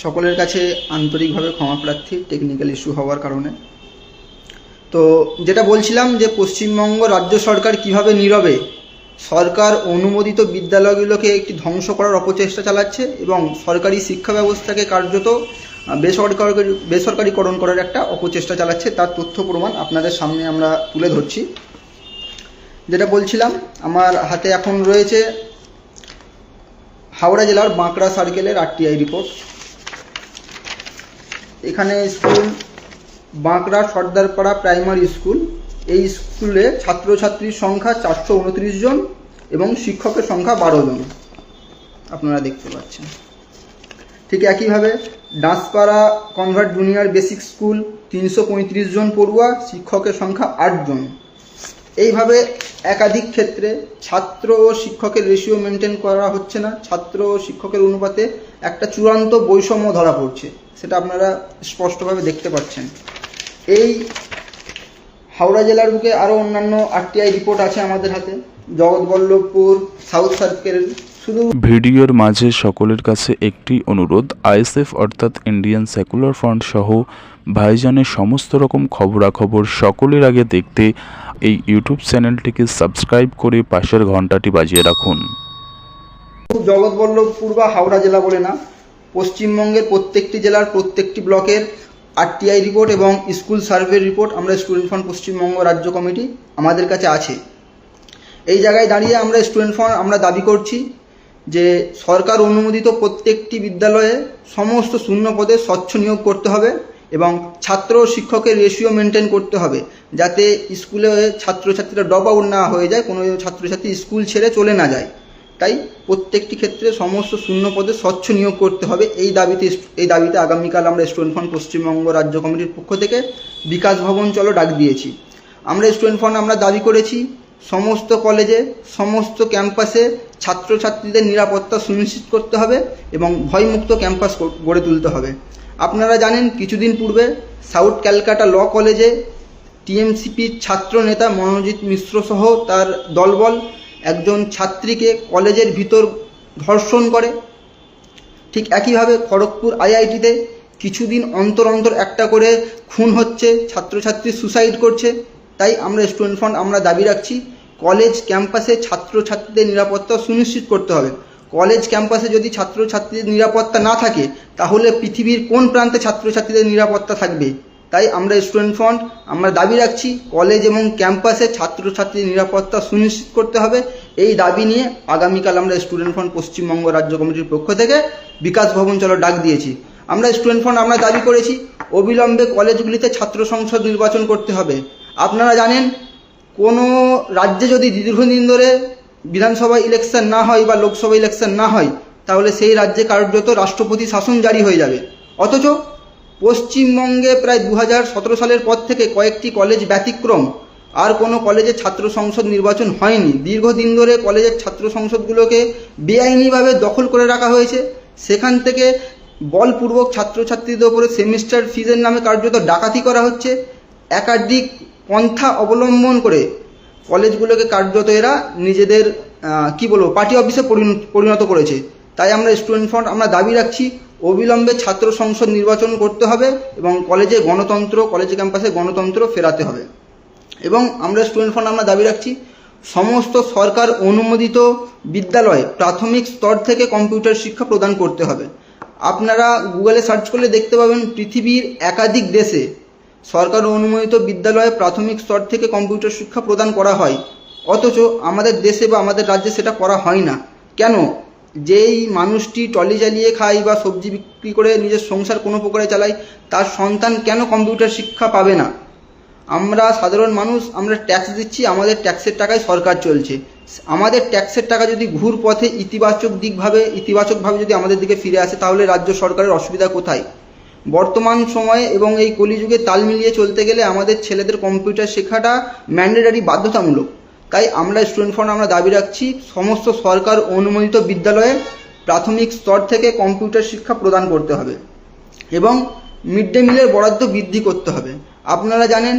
সকলের কাছে আন্তরিকভাবে ক্ষমা প্রার্থী টেকনিক্যাল ইস্যু হওয়ার কারণে। তো যেটা বলছিলাম যে পশ্চিমবঙ্গ রাজ্য সরকার কীভাবে নীরবে, সরকার অনুমোদিত বিদ্যালয়গুলোকে একটি ধ্বংস করার অপচেষ্টা চালাচ্ছে এবং সরকারি শিক্ষা ব্যবস্থাকে কার্যত বেসরকারি, বেসরকারিকরণ করার একটা অপচেষ্টা চালাচ্ছে, তার তথ্য প্রমাণ আপনাদের সামনে আমরা তুলে ধরছি। যেটা বলছিলাম, আমার হাতে এখন রয়েছে হাওড়া জেলার বাঁকড়া সার্কেলের আরটিআই রিপোর্ট এখানে school Bankra Sardarpara primary school. এই স্কুলে ছাত্রছাত্রীর সংখ্যা চারশো উনত্রিশ জন এবং শিক্ষকের সংখ্যা বারো জন। আপনারা দেখতে পাচ্ছেন। ঠিক একইভাবে Danspara convert junior basic school তিনশো পঁয়ত্রিশ জন পড়ুয়া, শিক্ষকের সংখ্যা আট জন। এইভাবে একাধিক ক্ষেত্রে ছাত্র ও শিক্ষকের রেশিও মেনটেন করা হচ্ছে না। ছাত্র ও শিক্ষকের অনুপাতে একটা চূড়ান্ত বৈষম্য ধরা পড়ছে, সেটা আপনারা স্পষ্টভাবে দেখতে পাচ্ছেন। এই হাওড়া জেলার বুকে আরও অন্যান্য আরটিআই রিপোর্ট আছে আমাদের হাতে, জগৎবল্লভপুর, সাউথ সার্কেল, শুধু ভিডিওর মাঝে সকলের কাছে একটি অনুরোধ, আইএসএফ অর্থাৎ ইন্ডিয়ান সেকুলার ফ্রন্ট সহ ভাইজানের সমস্ত রকম খবরাখবর সকলের আগে দেখতে এই ইউটিউব চ্যানেলটিকে সাবস্ক্রাইব করে পাশের ঘন্টাটি বাজিয়ে রাখুন। জগৎবল্লভপুর বা হাওড়া জেলা বলে না। পশ্চিমবঙ্গের প্রত্যেকটি জেলার প্রত্যেকটি ব্লকের আরটিআই রিপোর্ট এবং স্কুল সার্ভে রিপোর্ট আমরা স্টুডেন্ট ফান্ড পশ্চিমবঙ্গ রাজ্য কমিটি আমাদের কাছে আছে। এই জায়গায় দাঁড়িয়ে আমরা স্টুডেন্ট ফান্ড আমরা দাবি করছি যে সরকার অনুমোদিত প্রত্যেকটি বিদ্যালয়ে সমস্ত শূন্য পদে স্বচ্ছ নিয়োগ করতে হবে এবং ছাত্র ও শিক্ষকের রেশিও মেনটেন করতে হবে যাতে স্কুলে ছাত্রছাত্রীরা ড্রপ আউট না হয়ে যায়, কোনো ছাত্রছাত্রী স্কুল ছেড়ে চলে না যায়। তাই প্রত্যেকটি ক্ষেত্রে সমস্ত শূন্য পদে স্বচ্ছ নিয়োগ করতে হবে। এই দাবিতে এই দাবিতে আগামীকাল আমরা স্টুডেন্ট ফান্ড পশ্চিমবঙ্গ রাজ্য কমিটির পক্ষ থেকে বিকাশ ভবন চলো ডাক দিয়েছি। আমরা স্টুডেন্ট ফান্ড আমরা দাবি করেছি, সমস্ত কলেজে, সমস্ত ক্যাম্পাসে ছাত্রছাত্রীদের নিরাপত্তা সুনিশ্চিত করতে হবে এবং ভয়মুক্ত ক্যাম্পাস গড়ে তুলতে হবে। আপনারা জানেন, কিছুদিন পূর্বে সাউথ ক্যালকাটা ল কলেজে টিএমসিপির ছাত্র নেতা মনোজিৎ মিশ্র সহ তার দলবল একজন ছাত্রীকে কলেজের ভিতর ধর্ষণ করে। ঠিক একইভাবে খড়গপুর আইআইটিতে কিছুদিন অন্তর অন্তর একটা করে খুন হচ্ছে, ছাত্রছাত্রী সুসাইড করছে। তাই আমরা স্টুডেন্ট ফান্ড আমরা দাবি রাখছি, কলেজ ক্যাম্পাসে ছাত্রছাত্রীদের নিরাপত্তা সুনিশ্চিত করতে হবে। কলেজ ক্যাম্পাসে যদি ছাত্রছাত্রীদের নিরাপত্তা না থাকে, তাহলে পৃথিবীর কোন প্রান্তে ছাত্রছাত্রীদের নিরাপত্তা থাকবে? তাই আমরা স্টুডেন্ট ফান্ড আমরা দাবি রাখছি কলেজ এবং ক্যাম্পাসে ছাত্রছাত্রীর নিরাপত্তা সুনিশ্চিত করতে হবে। এই দাবি নিয়ে আগামীকাল আমরা স্টুডেন্ট ফান্ড পশ্চিমবঙ্গ রাজ্য কমিটির পক্ষ থেকে বিকাশ ভবন চলো ডাক দিয়েছি। আমরা স্টুডেন্ট ফান্ড আমরা দাবি করেছি, অবিলম্বে কলেজগুলিতে ছাত্র সংসদ নির্বাচন করতে হবে। আপনারা জানেন, কোনো রাজ্যে যদি দীর্ঘদিন ধরে বিধানসভা ইলেকশন না হয় বা লোকসভা ইলেকশন না হয়, তাহলে সেই রাজ্যে কার্যত রাষ্ট্রপতি শাসন জারি হয়ে যাবে। অথচ পশ্চিমবঙ্গে প্রায় দু সালের পর থেকে কয়েকটি কলেজ ব্যতিক্রম। আর কোনো কলেজে ছাত্র সংসদ নির্বাচন হয়নি। দীর্ঘদিন ধরে কলেজের ছাত্র সংসদগুলোকে বেআইনিভাবে দখল করে রাখা হয়েছে। সেখান থেকে বলপূর্বক ছাত্রছাত্রীদের উপরে সেমিস্টার ফিজের নামে কার্যত ডাকাতি করা হচ্ছে। একাধিক পন্থা অবলম্বন করে কলেজগুলোকে কার্যত এরা নিজেদের কি বলব, পার্টি অফিসে পরিণ- পরিণত করেছে। তাই আমরা স্টুডেন্ট ফ্রন্ট আমরা দাবি রাখছি অবিলম্বে ছাত্র সংসদ নির্বাচন করতে হবে এবং কলেজে গণতন্ত্র, কলেজ ক্যাম্পাসে গণতন্ত্র ফেরাতে হবে। এবং আমরা স্টুডেন্ট ফান্ড আমরা দাবি রাখছি, সমস্ত সরকার অনুমোদিত বিদ্যালয়ে প্রাথমিক স্তর থেকে কম্পিউটার শিক্ষা প্রদান করতে হবে। আপনারা গুগলে সার্চ করলে দেখতে পাবেন পৃথিবীর একাধিক দেশে সরকার অনুমোদিত বিদ্যালয়ে প্রাথমিক স্তর থেকে কম্পিউটার শিক্ষা প্রদান করা হয়। অথচ আমাদের দেশে বা আমাদের রাজ্যে সেটা করা হয় না। কেন? যেই মানুষটি টলি চালিয়ে খায় বা সবজি বিক্রি করে নিজের সংসার কোনো প্রকারে চালায়, তার সন্তান কেন কম্পিউটার শিক্ষা পাবে না? আমরা সাধারণ মানুষ, আমরা ট্যাক্স দিচ্ছি, আমাদের ট্যাক্সের টাকায় সরকার চলছে। আমাদের ট্যাক্সের টাকা যদি ঘুর পথে ইতিবাচক দিকভাবে ইতিবাচকভাবে যদি আমাদের দিকে ফিরে আসে, তাহলে রাজ্য সরকারের অসুবিধা কোথায়? বর্তমান সময়ে এবং এই কলিযুগে তাল মিলিয়ে চলতে গেলে আমাদের ছেলেদের কম্পিউটার শেখাটা ম্যান্ডেটারি বাধ্যতামূলক। তাই আমরা স্টুডেন্ট ফান্ড আমরা দাবি রাখছি, সমস্ত সরকার অনুমোদিত বিদ্যালয়ে প্রাথমিক স্তর থেকে কম্পিউটার শিক্ষা প্রদান করতে হবে এবং মিড ডে মিলের বরাদ্দ বৃদ্ধি করতে হবে। আপনারা জানেন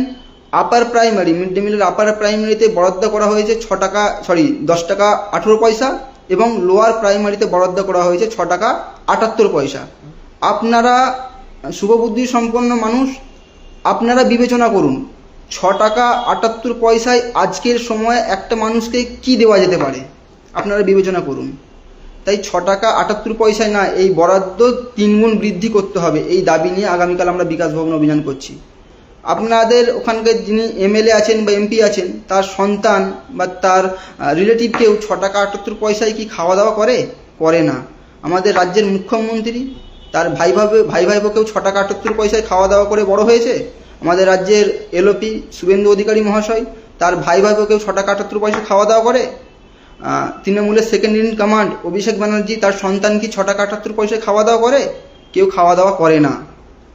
আপার প্রাইমারি মিড ডে মিলের আপার প্রাইমারিতে বরাদ্দ করা হয়েছে ছ টাকা সরি দশ টাকা আঠেরো পয়সা এবং লোয়ার প্রাইমারিতে বরাদ্দ করা হয়েছে ছ টাকা আটাত্তর পয়সা। আপনারা শুভবুদ্ধি সম্পন্ন মানুষ, আপনারা বিবেচনা করুন। ছ টাকা আটাত্তর পয়সায় আজকের সময়ে একটা মানুষকে কি দেওয়া যেতে পারে? আপনারা বিবেচনা করুন। তাই ছ টাকা আটাত্তর পয়সায় না, এই বরাদ্দ তিনগুণ বৃদ্ধি করতে হবে। এই দাবি নিয়ে আগামীকাল আমরা বিকাশ ভবন অভিযান করছি। আপনাদের ওখানকার যিনি এমএলএ আছেন বা এমপি আছেন, তার সন্তান বা তার রিলেটিভ কেউ ছ টাকা আটাত্তর পয়সায় কি খাওয়া দাওয়া করে? করে না। আমাদের রাজ্যের মুখ্যমন্ত্রী, তার ভাই ভাবে ভাই ভাইপো কেউ ছ টাকা আটাত্তর পয়সায় খাওয়া দাওয়া করে বড় হয়েছে? আমাদের রাজ্যের এলওপি শুভেন্দু অধিকারী মহাশয়, তার ভাই ভাইপো কেউ ছ পয়সা খাওয়া দাওয়া করে? তৃণমূলের second in command Abhishek Banerjee, তার সন্তান কি ছ টাকা আটাত্তর পয়সায় খাওয়া দাওয়া করে? কেউ খাওয়া দাওয়া করে না।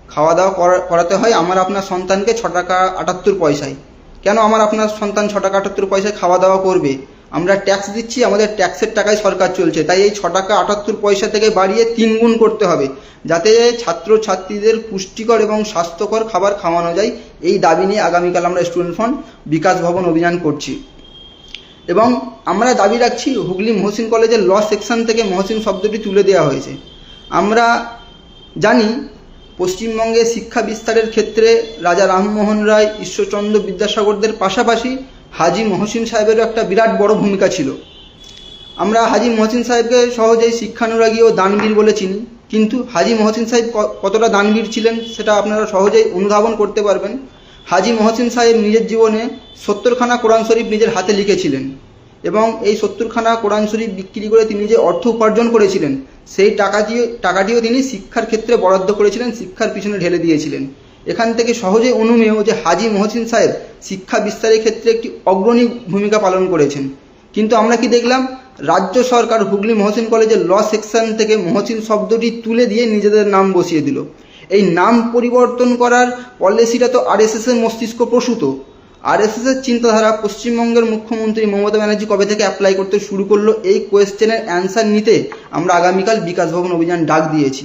খাওয়া দাওয়া করা- করাতে হয় আমার আপনার সন্তানকে ছ টাকা আটাত্তর পয়সায়। কেন আমার আপনার সন্তান ছ টাকা আটাত্তর পয়সায় খাওয়া দাওয়া করবে? আমরা ট্যাক্স দিচ্ছি, আমাদের ট্যাক্সের টাকায় সরকার চলছে। তাই এই ছ টাকা আটাত্তর পয়সা থেকে বাড়িয়ে তিন গুণ করতে হবে, যাতে ছাত্র ছাত্রীদের পুষ্টিকর এবং স্বাস্থ্যকর খাবার খাওয়ানো যায়। এই দাবি নিয়ে আগামীকাল আমরা স্টুডেন্ট ফান্ড বিকাশ ভবন অভিযান করছি। এবং আমরা দাবি রাখছি, হুগলি মহসিন কলেজের ল সেকশন থেকে মহসিন শব্দটি তুলে দেওয়া হয়েছে। আমরা জানি, পশ্চিমবঙ্গে শিক্ষা বিস্তারের ক্ষেত্রে রাজা রামমোহন রায়, ঈশ্বরচন্দ্র বিদ্যাসাগরদের পাশাপাশি হাজি মহসিন সাহেবেরও একটা বিরাট বড় ভূমিকা ছিল। আমরা হাজি মহসিন সাহেবকে সহজেই শিক্ষানুরাগী ও দানবীর বলে চিনি। কিন্তু হাজি মহসিন সাহেব কতটা দানবীর ছিলেন সেটা আপনারা সহজেই অনুধাবন করতে পারবেন। হাজি মহসিন সাহেব নিজের জীবনে সত্তরখানা কোরআন শরীফ নিজের হাতে লিখেছিলেন এবং এই সত্তরখানা কোরআন শরীফ বিক্রি করে তিনি যে অর্থ উপার্জন করেছিলেন, সেই টাকা দিয়ে টাকাটিও তিনি শিক্ষার ক্ষেত্রে বরাদ্দ করেছিলেন, শিক্ষার পিছনে ঢেলে দিয়েছিলেন। এখান থেকে সহজে অনুমেয় যে হাজি মহসিন সাহেব শিক্ষা বিস্তারের ক্ষেত্রে একটি অগ্রণী ভূমিকা পালন করেছেন। কিন্তু আমরা কি দেখলাম? রাজ্য সরকার হুগলি মহসিন কলেজের ল সেকশন থেকে মহসিন শব্দটি তুলে দিয়ে নিজেদের নাম বসিয়ে দিল। এই নাম পরিবর্তন করার পলিসিটা তো আরএসএস এর মস্তিষ্ক প্রসূত। আরএসএস এর চিন্তাধারা পশ্চিমবঙ্গের মুখ্যমন্ত্রী মমতা ব্যানার্জি কবে থেকে অ্যাপ্লাই করতে শুরু করল এই কোয়েশ্চেনের অ্যান্সার নিতে আমরা আগামীকাল বিকাশ ভবন অভিযান ডাক দিয়েছি।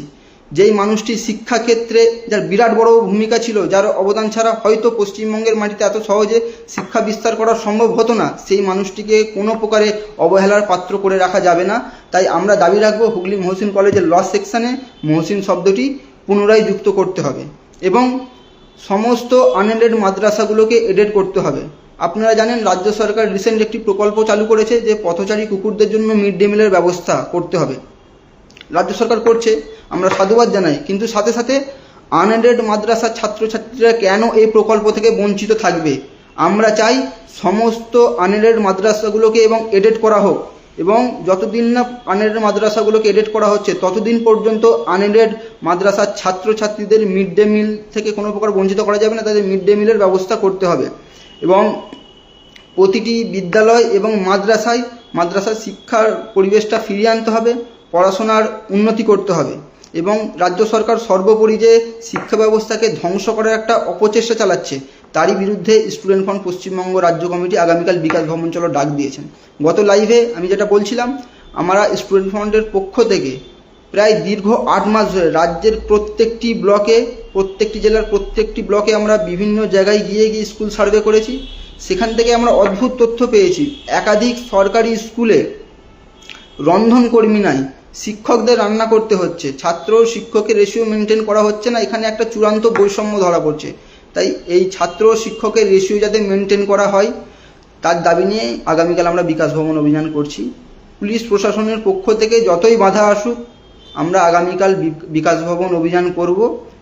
যেই মানুষটি শিক্ষাক্ষেত্রে যার বিরাট বড় ভূমিকা ছিল, যার অবদান ছাড়া হয়তো পশ্চিমবঙ্গের মাটিতে এত সহজে শিক্ষা বিস্তার করা সম্ভব হতো না, সেই মানুষটিকে কোনো প্রকারে অবহেলার পাত্র করে রাখা যাবে না। তাই আমরা দাবি রাখব হুগলি মহসিন কলেজের ল সেকশানে মহসিন শব্দটি পুনরায় যুক্ত করতে হবে এবং সমস্ত আনএডেড মাদ্রাসাগুলোকে এডেড করতে হবে। আপনারা জানেন, রাজ্য সরকার রিসেন্ট একটি প্রকল্প চালু করেছে যে পথচারী কুকুরদের জন্য মিড ডে মিলের ব্যবস্থা করতে হবে। রাজ্য সরকার করছে, আমরা সাধুবাদ জানাই। কিন্তু সাথে সাথে আনএডেড মাদ্রাসার ছাত্রছাত্রীরা কেন এই প্রকল্প থেকে বঞ্চিত থাকবে? আমরা চাই সমস্ত আনএডেড মাদ্রাসাগুলোকে এবং এডেড করা হোক। এবং যতদিন না আনএডেড মাদ্রাসাগুলোকে এডেড করা হচ্ছে, ততদিন পর্যন্ত আনএডেড মাদ্রাসার ছাত্রছাত্রীদের মিড ডে মিল থেকে কোনো প্রকার বঞ্চিত করা যাবে না, তাদের মিড ডে মিলের ব্যবস্থা করতে হবে। এবং প্রতিটি বিদ্যালয় এবং মাদ্রাসায়, মাদ্রাসার শিক্ষার পরিবেশটা ফিরিয়ে আনতে হবে। পড়াশোনার উন্নতি করতে হবে এবং রাজ্য সরকার সর্বোপরি যে শিক্ষা ব্যবস্থাকে ধ্বংস করার একটা অপচেষ্টা চালাচ্ছে, তারই বিরুদ্ধে স্টুডেন্ট ফ্রন্ট পশ্চিমবঙ্গ রাজ্য কমিটি আগামীকাল বিকাশ ভবন চলো ডাক দিয়েছেন। গত লাইভে আমি যেটা বলছিলাম, আমরা স্টুডেন্ট ফ্রন্টের পক্ষ থেকে প্রায় দীর্ঘ আট মাস ধরে রাজ্যের প্রত্যেকটি ব্লকে, প্রত্যেকটি জেলার প্রত্যেকটি ব্লকে আমরা বিভিন্ন জায়গায় গিয়ে গিয়ে স্কুল সার্ভে করেছি। সেখান থেকে আমরা অদ্ভুত তথ্য পেয়েছি। একাধিক সরকারি স্কুলে রন্ধনকর্মী নাই শিক্ষকদের রান্না করতে হচ্ছে। ছাত্র শিক্ষকের রেশিও মেনটেন করা হচ্ছে না। এখানে একটা চূড়ান্ত বৈষম্য ধরা পড়ছে। তাই এই ছাত্র শিক্ষকের রেশিও যাতে মেনটেন করা হয়, তার দাবি নিয়ে আগামীকাল আমরা বিকাশ ভবন অভিযান করছি। পুলিশ প্রশাসনের পক্ষ থেকে যতই বাধা আসুক, আমরা আগামীকাল বিকাশ ভবন অভিযান করব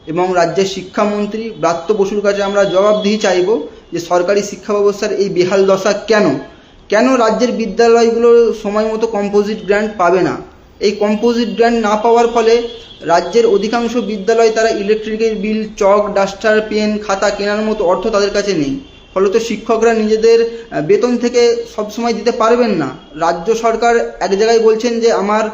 এবং রাজ্যের শিক্ষামন্ত্রী ব্রাত্য বসুর কাছে আমরা জবাবদিহি চাইব যে সরকারি শিক্ষা ব্যবস্থার এই বেহাল দশা কেন? কেন রাজ্যের বিদ্যালয়গুলো সময় মতো কম্পোজিট গ্র্যান্ট পাবে না? এই কম্পোজিট গ্র্যান্ট না পাওয়ার ফলে রাজ্যের অধিকাংশ বিদ্যালয় তারা ইলেকট্রিকের বিল চক ডাস্টার পেন খাতা কেনার মতো অর্থ তাদের কাছে নেই। ফলত শিক্ষকরা নিজেদের বেতন থেকে সবসময় দিতে পারবেন না। রাজ্য সরকার এক জায়গায় বলছেন যে, আমার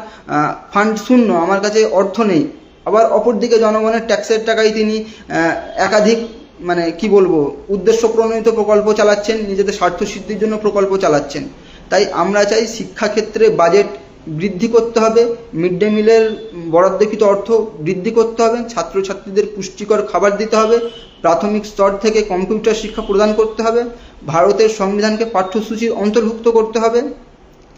ফান্ড শূন্য, আমার কাছে অর্থ নেই। আবার অপরদিকে জনগণের ট্যাক্সের টাকায় তিনি একাধিক মানে কি বলব, উদ্দেশ্য প্রণোদিত প্রকল্প চালাচ্ছেন, নিজেদের স্বার্থ সিদ্ধির জন্য প্রকল্প চালাচ্ছেন। তাই আমরা চাই শিক্ষাক্ষেত্রে বাজেট বৃদ্ধি করতে হবে মিড ডে মিলের বরাদ্দকৃত অর্থ বৃদ্ধি করতে হবে, ছাত্রছাত্রীদের পুষ্টিকর খাবার দিতে হবে, প্রাথমিক স্তর থেকে কম্পিউটার শিক্ষা প্রদান করতে হবে, ভারতের সংবিধানকে পাঠ্যসূচির অন্তর্ভুক্ত করতে হবে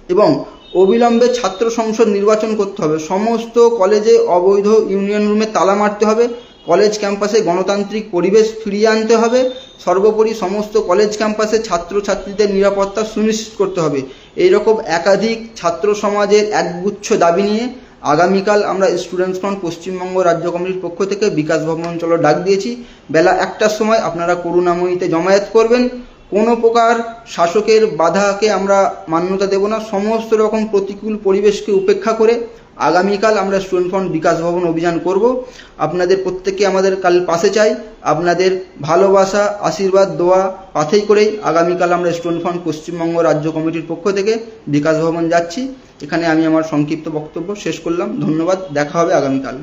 এবং অবিলম্বে ছাত্র সংসদ নির্বাচন করতে হবে। সমস্ত কলেজে অবৈধ ইউনিয়ন রুমে তালা মারতে হবে কলেজ ক্যাম্পাসে গণতান্ত্রিক পরিবেশ ফিরিয়ে আনতে হবে। সর্বোপরি সমস্ত কলেজ ক্যাম্পাসে ছাত্রছাত্রীদের নিরাপত্তা সুনিশ্চিত করতে হবে। এইরকম একাধিক ছাত্র সমাজের একগুচ্ছ দাবি নিয়ে আগামীকাল আমরা স্টুডেন্টস ফ্রন্ট পশ্চিমবঙ্গ রাজ্য কমিটির পক্ষ থেকে বিকাশ ভবন অঞ্চলে ডাক দিয়েছি। বেলা একটার সময় আপনারা করুণাময়ীতে জমায়েত করবেন। কোনো প্রকার শাসকের বাধাকে আমরা মান্যতা দেব না। সমস্ত রকম প্রতিকূল পরিবেশকে উপেক্ষা করে আগামীকাল আমরা স্টুডেন্ট ফ্রন্ট বিকাশ ভবন অভিযান করব। আপনাদের প্রত্যেককে আমাদের কাল পাশে চাই। আপনাদের ভালোবাসা, আশীর্বাদ, দোয়া পাথেই করেই আগামীকাল আমরা স্টুডেন্ট ফ্রন্ট পশ্চিমবঙ্গ রাজ্য কমিটির পক্ষ থেকে বিকাশ ভবন যাচ্ছি। এখানে আমি আমার সংক্ষিপ্ত বক্তব্য শেষ করলাম। ধন্যবাদ। দেখা হবে আগামীকাল।